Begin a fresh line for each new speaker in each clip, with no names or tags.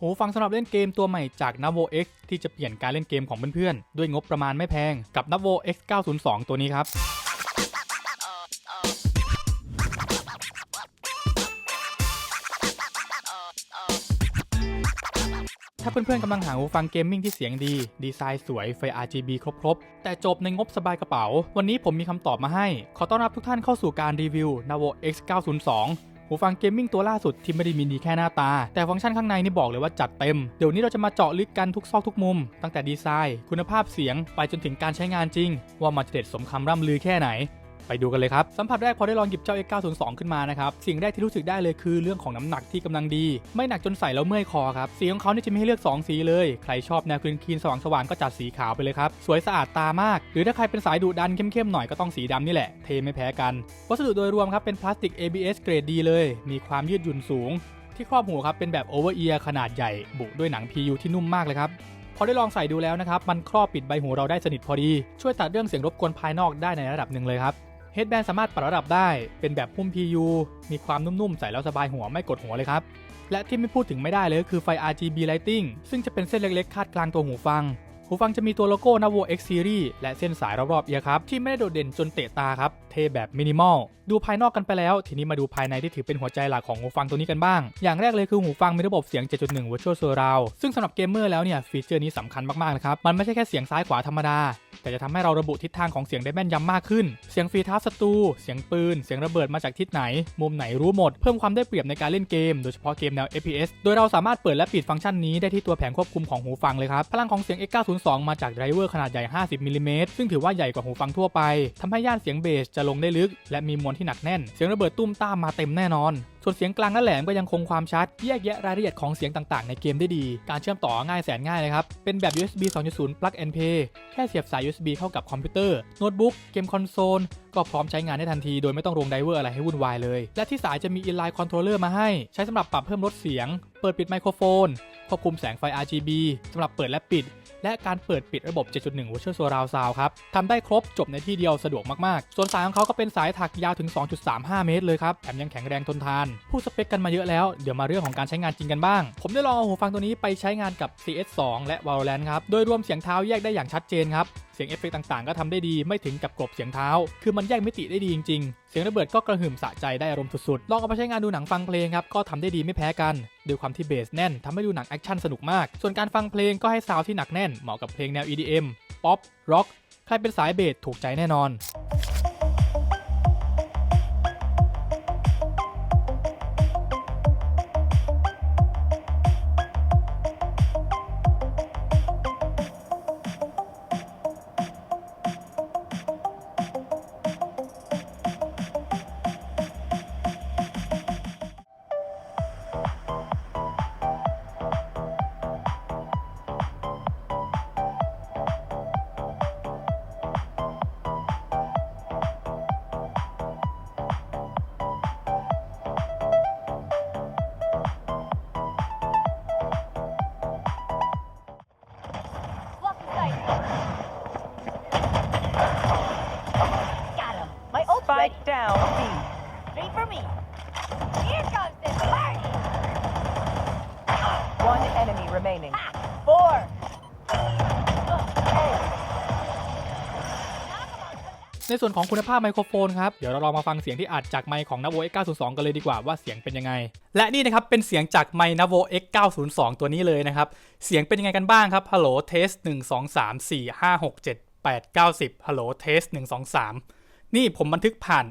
หูฟังสำหรับเล่นเกมตัวใหม่จาก Navo X ที่จะเปลี่ยนการเล่นเกมของเพื่อนๆ ด้วยงบประมาณไม่แพงกับ Navo X 902 ตัวนี้ครับ ถ้าเพื่อนๆกำลังหาหูฟังเกมมิ่งที่เสียงดี ดีไซน์สวยไฟ RGB ครบๆ แต่จบในงบสบายกระเป๋า วันนี้ผมมีคำตอบมาให้ ขอต้อนรับทุกท่านเข้าสู่การรีวิว Navo X 902 หูฟังเกมมิ่งตัวล่าสุดที่ไม่ได้มีดีแค่หน้าตา แต่ฟังก์ชันข้างในนี่บอกเลยว่าจัดเต็ม เดี๋ยวนี้เราจะมาเจาะลึกกันทุกซอกทุกมุม ตั้งแต่ดีไซน์ คุณภาพเสียงไปจนถึงการใช้งานจริง ว่ามันจะเด็ดสมคำร่ำลือแค่ไหน ไปดูกันเลยครับ สัมผัสแรกพอได้ลองหยิบเจ้า X902 ขึ้นมานะครับ สิ่งแรกที่รู้สึกได้เลยคือเรื่องของน้ำหนักที่กำลังดี ไม่หนักจนใส่แล้วเมื่อยคอครับ สีของเขาเนี่ยจะมีให้เลือก 2 สีเลย ใครชอบแนวคลีนคลีนสว่างสว่างก็จัดสีขาวไปเลยครับ สวยสะอาดตามาก หรือถ้าใครเป็นสายดุดันเข้มๆหน่อยก็ต้องสีดำนี่แหละ เทไม่แพ้กัน วัสดุโดยรวมครับเป็นพลาสติก ABS เกรดดีเลย มีความยืดหยุ่นสูง ที่ครอบหูครับเป็นแบบโอเวอร์เอียร์ขนาดใหญ่บุด้วยหนัง PU ที่นุ่มมากเลยครับพอได้ลองใส่ดูแล้วนะครับ มันครอบปิดใบหูเราได้สนิทพอดี ช่วยตัดเรื่องเสียงรบกวนภายนอกได้ในระดับหนึ่งเลยครับ เฮดแบนสามารถปรับระดับได้เป็นแบบพุ่ม PU มีความนุ่มๆ ใส่แล้วสบายหัวไม่กดหัวเลยครับ และที่ไม่พูดถึงไม่ได้เลยคือไฟ RGB Lighting ซึ่งจะเป็นเส้นเล็กๆ คาดกลางตัวหูฟัง หูฟังจะมีตัวโลโก้ Navo X Series และเส้นสายรอบๆเอียครับ ที่ไม่ได้โดดเด่นจนเตะตาครับ เทแบบมินิมอล ดูภายนอกกันไปแล้ว ทีนี้มาดูภายในที่ถือเป็นหัวใจหลักของหูฟังตัวนี้กันบ้าง อย่างแรกเลยคือหูฟังมีระบบเสียง 7.1 Virtual Surround ซึ่งสำหรับเกมเมอร์แล้วเนี่ยฟีเจอร์นี้สำคัญมากๆนะครับ มันไม่ใช่แค่เสียงซ้ายขวาธรรมดา แต่จะทำให้เราระบุทิศทางของเสียงได้แม่นยำมากขึ้น เสียงฟีทับศัตรู เสียงปืน เสียงระเบิดมาจากทิศไหน มุมไหนรู้หมด เพิ่มความได้เปรียบในการเล่นเกม โดยเฉพาะเกมแนว FPS โดยเราสามารถเปิดและปิดฟังก์ชันนี้ได้ที่ตัวแผงควบคุมของหูฟังเลยครับพลังของเสียง0 2มาจากไดรเวอร์ขนาดใหญ่ 50มิลลิเมตรซึ่งถือว่าใหญ่กว่าหูฟังทั่วไปทำให้ย่านเสียงเบสจะลงได้ลึก และมีมวลที่หนักแน่น เสียงระเบิดตุ้มต้ามมาเต็มแน่นอนส่วนเสียงกลางและแหลมก็ยังคงความชัด แยกแยะรายละเอียดของเสียงต่างๆ ในเกมได้ดี การเชื่อมต่อง่ายแสนง่ายเลยครับ เป็นแบบ USB 2.0 plug and play แค่เสียบสาย USB เข้ากับคอมพิวเตอร์ โน้ตบุ๊ก เกมคอนโซล ก็พร้อมใช้งานได้ทันที โดยไม่ต้องลงไดเวอร์อะไรให้วุ่นวายเลย และที่สายจะมี inline controller มาให้ ใช้สำหรับปรับเพิ่มลดเสียง เปิดปิดไมโครโฟน ควบคุมแสงไฟ RGB สำหรับเปิดและปิด และการเปิดปิดระบบ 7.1 Virtual Surround Sound ครับทำได้ครบจบในที่เดียวสะดวกมากๆ ส่วนสายของเขาก็เป็นสายถักยาวถึง 2.35 เมตรเลยครับ แถมยังแข็งแรงทนทานพูดสเปคกันมาเยอะแล้ว เดี๋ยวมาเรื่องของการใช้งานจริงกันบ้าง ผมได้ลองเอาหูฟังตัวนี้ไปใช้งานกับ CS2 และ Valorant ครับ โดยรวมเสียงเท้าแยกได้อย่างชัดเจนครับ สียงเอฟเฟกต์ต่างๆ ก็ทำได้ดีไม่ถึงกับกบเสียงเท้า คือมันแยกมิติได้ดีจริงๆ เสียงระเบิดก็กระหึ่มสะใจได้อารมณ์สุดๆ ลองเอาไปใช้งานดูหนังฟังเพลงครับ ก็ทำได้ดีไม่แพ้กันด้วยความที่เบสแน่นทำให้ดูหนังแอคชั่นสนุกมาก ส่วนการฟังเพลงก็ให้ซาวที่หนักแน่นเหมาะกับเพลงแนว EDM ป๊อปร็อกใครเป็นสายเบสถูกใจแน่นอน
Got him. My ult's ready.
Down B.
Three for me. Here comes the party.
One enemy remaining.
Ha!
ในส่วนของคุณภาพไมโครโฟนครับ เดี๋ยวเราลองมาฟังเสียงที่อัดจากไมค์ของ Navo X902 กันเลยดีกว่าว่าเสียงเป็นยังไง และนี่นะครับเป็นเสียงจากไมค์ Navo X902 ตัวนี้เลยนะครับ เสียงเป็นยังไงกันบ้างครับฮัลโหลเทส1 2 3 4 5 6 7 8 9 10ฮัลโหลเทส1 2 3 นี่ผมบันทึกผ่าน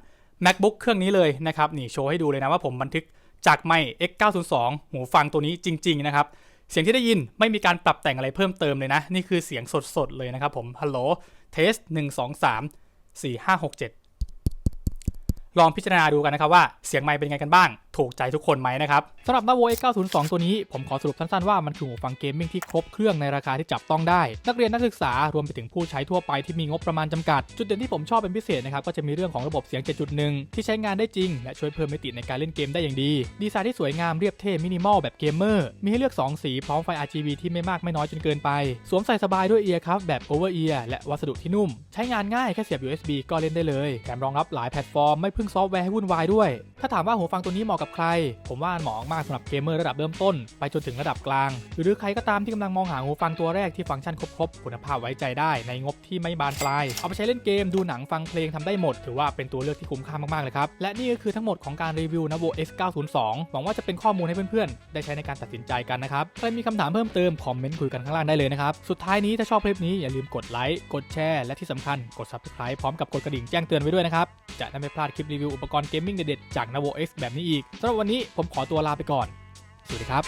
MacBook เครื่องนี้เลยนะครับนี่โชว์ให้ดูเลยนะว่าผมบันทึกจากไมค์ X902 หูฟังตัวนี้จริง ๆ นะครับ เสียงที่ได้ยินไม่มีการปรับแต่งอะไรเพิ่มเติมเลยนะ นี่คือเสียงสดๆเลยนะครับผมฮัลโหลเทส1 2 3 4 5 6 7 ลองพิจารณาดูกันนะครับว่าเสียงไมค์เป็นไงกันบ้าง ถูกใจทุกคนไหมนะครับสำหรับ Navo X902 ตัวนี้ผมขอสรุปสั้นๆว่ามันคือหูฟังเกมมิ่งที่ครบเครื่องในราคาที่จับต้องได้ นักเรียนนักศึกษารวมไปถึงผู้ใช้ทั่วไปที่มีงบประมาณจำกัด จุดเด่นที่ผมชอบเป็นพิเศษนะครับก็จะมีเรื่องของระบบเสียง 7.1 ที่ใช้งานได้จริง และช่วยเพิ่มมิติในการเล่นเกมได้อย่างดี ดีไซน์ที่สวยงามเรียบเท่มินิมอลแบบเกมเมอร์มีให้เลือก 2 สีพร้อมไฟ RGB ที่ไม่มากไม่น้อยจนเกินไป สวมใส่สบายด้วยเอียร์ครับแบบ over ear และวัสดุที่นุ่ม ใช้งานง่ายแค่เสียบ USB ก็เล่นได้เลยแถมรองรับหลายแพลตฟอร์มไม่พึ่งซอฟต์แวร์ให้วุ่นวายด้วย ถ้าถามว่าหูฟังตัวนี้เหมาะกับกับใคร ผมว่าเหมาะมากสำหรับเกมเมอร์ระดับเริ่มต้น ไปจนถึงระดับกลาง หรือใครก็ตามที่กำลังมองหาหูฟังตัวแรกที่ฟังก์ชันครบๆคุณภาพไว้ใจได้ในงบที่ไม่บานปลาย เอาไปใช้เล่นเกมดูหนังฟังเพลงทำได้หมด ถือว่าเป็นตัวเลือกที่คุ้มค่ามากๆเลยครับ และนี่ก็คือทั้งหมดของการรีวิว Navo X 902 หวังว่าจะเป็นข้อมูลให้เพื่อนๆ ได้ใช้ในการตัดสินใจกันนะครับ ใครมีคำถามเพิ่มเติมคอมเมนต์คุยกันข้างล่างได้เลยนะครับ สุดท้ายนี้ถ้าชอบคลิปนี้อย่าลืมกดไลค์ กดแชร์ และที่สำคัญกด subscribe พร้อมกับกดกระดิ่งแจ้งเตือนไว้ด้วยนะครับ จะได้ไม่พลาดคลิปรีวิวอุปกรณ์เกมมิ่งเด็ดๆจาก Navo X แบบนี้อีกสำหรับวันนี้ผมขอตัวลาไปก่อน สวัสดีครับ